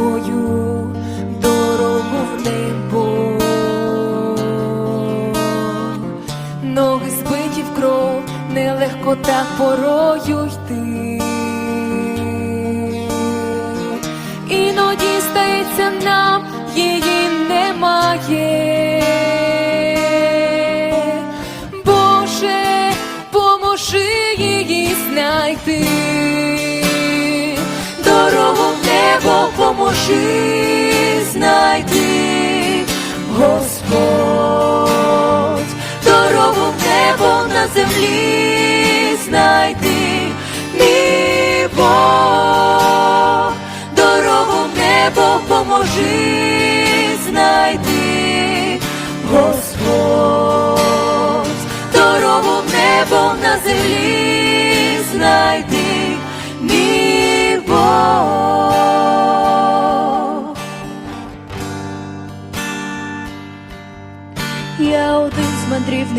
свою дорогу в небо, ноги збиті в кров, нелегко так порою йти. Іноді стається нам, її немає. Боже, поможи її знайти. Небо поможи знайти, Господь, дорогу в небо на землі знайти, мій Бог, дорогу в небо поможи знайти, Господь, дорогу в небо на землі знайти, мій Бог.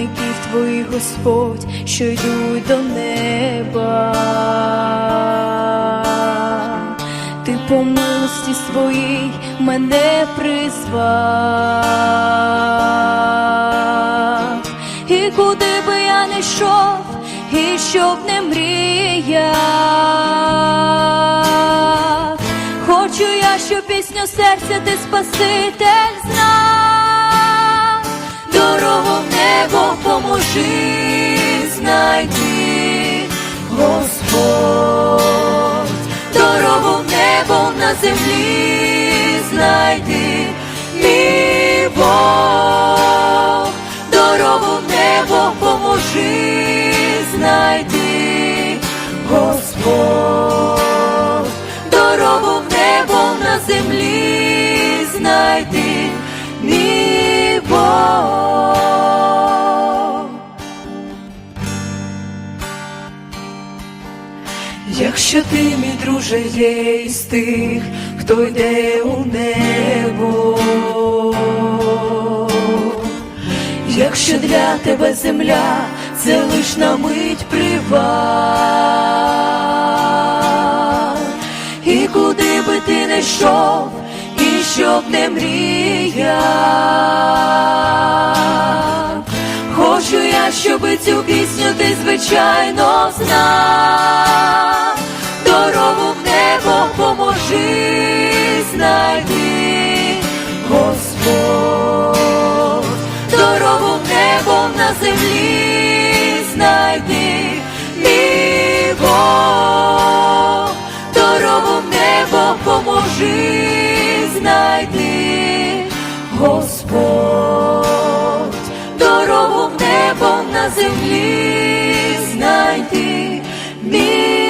Мандрівників твоїх, Господь, що йдуть до неба. Ти по милості своїй мене призвав. І куди би я не йшов, і щоб не мріяв. Хочу я, щоб пісню серця ти Спаситель знав. Небо поможи знайти, Господь, дорогу в небо на землі знайди, мій Бог, дорогу в небо поможи знайти, Господь, дорогу в небо на землі знайди, Якщо ти, мій друже, є із тих, хто йде у небо, якщо для тебе земля це лиш на мить привал, і куди би ти не йшов, і щоб не мріяв, хочу я, щоби цю пісню ти звичайно знав, допоможи знайти, Господь, дорогу небом на землі знайди, мій Бог, дорогу небом поможи знайти, Господь, дорогу небом на землі знайди. мій